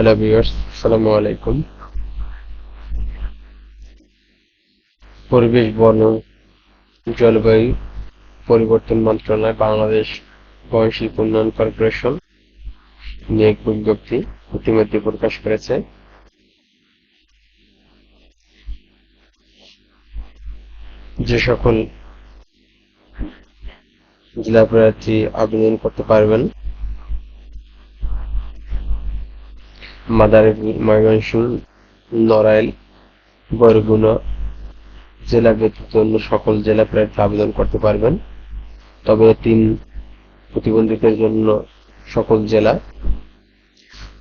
Hello viewers আসসালামু আলাইকুম পরিবেশ, বন, জলবায়ু, পরিবর্তন মন্ত্রণালয়, বাংলাদেশ বয়নশিল্প উন্নয়ন কর্পোরেশন নিয়োগ বিজ্ঞপ্তি ইতিমধ্যে প্রকাশ করেছে। যে সকল জেলা প্রার্থী আবেদন করতে পারবেন মাদারীপুর ময়মনসিংহ, নড়াইল, বরগুনা জেলা ব্যতীত অন্য সকল জেলা প্রার্থী আবেদন করতে পারবেন। তবে তিন প্রতিবন্ধীদের জন্য সকল জেলা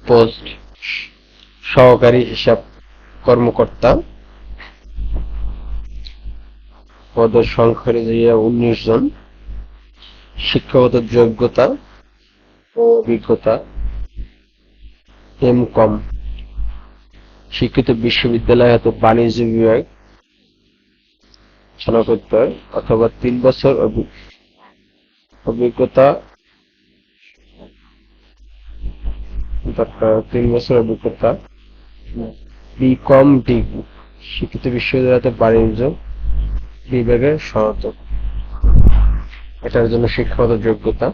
পোস্ট সহকারী হিসাব কর্মকর্তা পদের সংখ্যা উনিশ জন, শিক্ষাগত যোগ্যতা, অভিজ্ঞতা এম কম। শিক্ষিত বিশ্ববিদ্যালয় হয়তো বাণিজ্য বিভাগ। স্নাতকোত্তর অথবা তিন বছর অভিজ্ঞতা। তিন বছর অভিজ্ঞতা। B com degree. শিক্ষিত বিশ্ববিদ্যালয়তে বাণিজ্য বিভাগের স্নাতক। এটার জন্য শিক্ষাগত যোগ্যতা।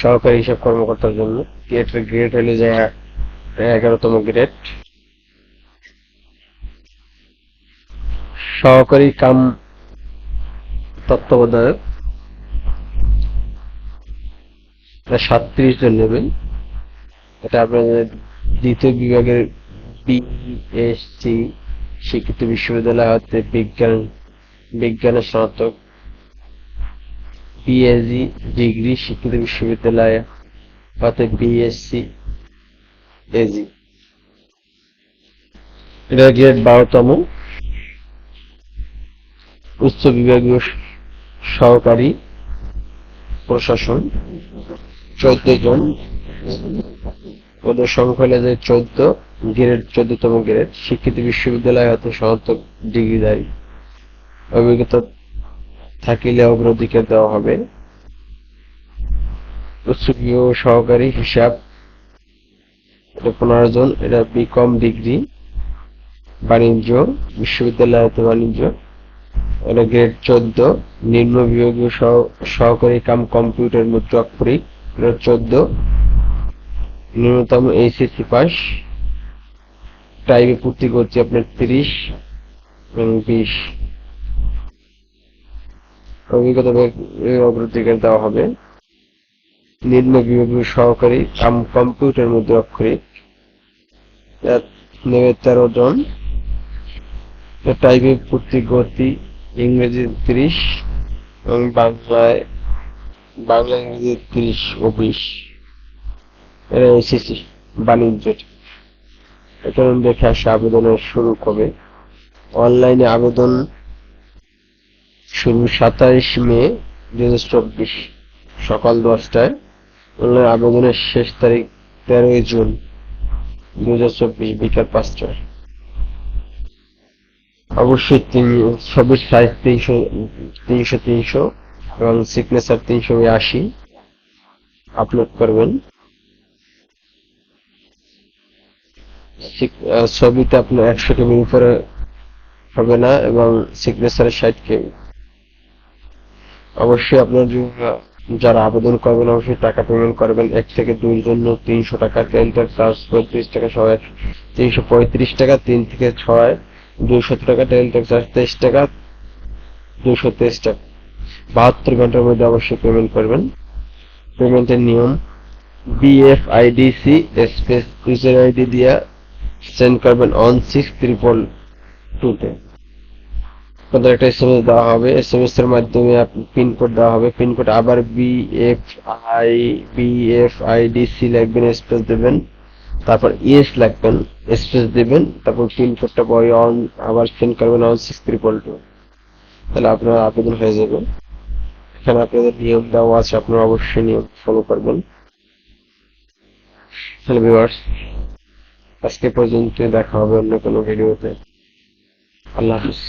সহকারী হিসাব কর্মকর্তার জন্য। গ্রেডের গ্রেড হলে যে এগারোতম গ্রেড সহকারী কাম তত্ত্বাবধায়ক। এটা সাতত্রিশ জন নেবেন এটা আপনাদের দ্বিতীয় বিভাগের বিএসসি শিক্ষিত বিশ্ববিদ্যালয় হতে বিজ্ঞান, বিজ্ঞানের স্নাতক। পিএইচডি ডিগ্রি শিক্ষিত বিশ্ববিদ্যালয় হতে বিএসসি এজি এটা গ্রেড বারোতম। উচ্চ বিভাগীয় সহকারী প্রশাসন, চোদ্দ জন। ওদের সংখ্যা হলে যে চোদ্দ গ্রেড চোদ্দতম গ্রেড শিক্ষিত বিশ্ববিদ্যালয় হতে স্নাতক ডিগ্রিধারী। অভিজ্ঞতা থাকিলে অগ্রাধিকার দেওয়া হবে। উচ্চগৃহ সহকারী হিসাব পনেরো জন, এটা বিকম ডিগ্রি বাণিজ্য, বিশ্ববিদ্যালয় বাণিজ্য। এটা গ্রেড চোদ্দ, নিম্ন বিভাগীয় সহ- সহকারী কাম কম্পিউটার মুদ্রা অক্ষরিক এটা চোদ্দ, ন্যূনতম এইচএসসি পাস, টাইপে পূর্তি করছি আপনার তিরিশ এবং বিশ। অগ্রাধিকার দেওয়া হবে। নিম্ন বিভাগীয় সহকারী কম্পিউটার মুদ্রা অক্ষরিক তেরো জন। পূর্তি গতি ইংরেজি তিরিশ এবং বাংলায়, বাংলা ইংরেজি তিরিশ ও বিশ। বাণিজ্য। এটা দেখে আসে আবেদনের শুরু কবে? অনলাইনে আবেদন শুরু সাতাইশ মে দুই হাজার চব্বিশ, সকাল দশটায়। আবেদনের শেষ তারিখ তেরোই জুন দুই হাজার চব্বিশ, বিকাল পাঁচটায়। অবশ্যই তিন ছবির সাইজ তিনশো তিনশো তিনশো এবং সিগনেচার তিনশো আশি আপলোড করবেন। ছবিতে আপনার একশো কেবির উপরে হবে না এবং সিগনেচারের ষাট কেবি অবশ্যই আপনার যারা আবেদন করবেন, অবশ্যই টাকা পেমেন্ট করবেন। এক থেকে দুই জন্য তিনশো টাকা টেন্টার চার্জ পঁয়ত্রিশ টাকা সবাই তিনশো পঁয়ত্রিশ টাকা, তিন থেকে ছয়, দুইশো টাকা টেন্টার চার্জ তেইশ টাকা দুশো তেইশ টাকা। বাহাত্তর ঘণ্টার মধ্যে অবশ্যই পেমেন্ট করবেন। পেমেন্টের নিয়ম বিএফআইডিসি স্পেস ইউজার আইডি দিয়া সেন্ড করবেন অন সিক্স ত্রিপল টুতে আপনাদের একটা এসএমএস দেওয়া হবে। এস এসএমএস এর মাধ্যমে পিনকোড দেওয়া হবে। পিনকোড আবার বিএফআই বিএফআইডিসি লাগবেন স্পেস দেবেন। তারপর ইএস লাগবেন স্পেস দেবেন। তারপর পিনকোডটা বয় অন আবার সেন্ড করবেন অন সিক্স ত্রিপল টু তাহলে আপনার আবেদন হয়ে যাবে। এখানে আপনাদের নিয়ম দেওয়া আছে, আপনারা অবশ্যই নিয়ম ফলো করবেন। ভিউয়ার্স আজকে পর্যন্ত দেখা হবে অন্য কোনো ভিডিওতে আল্লাহ হাফিজ।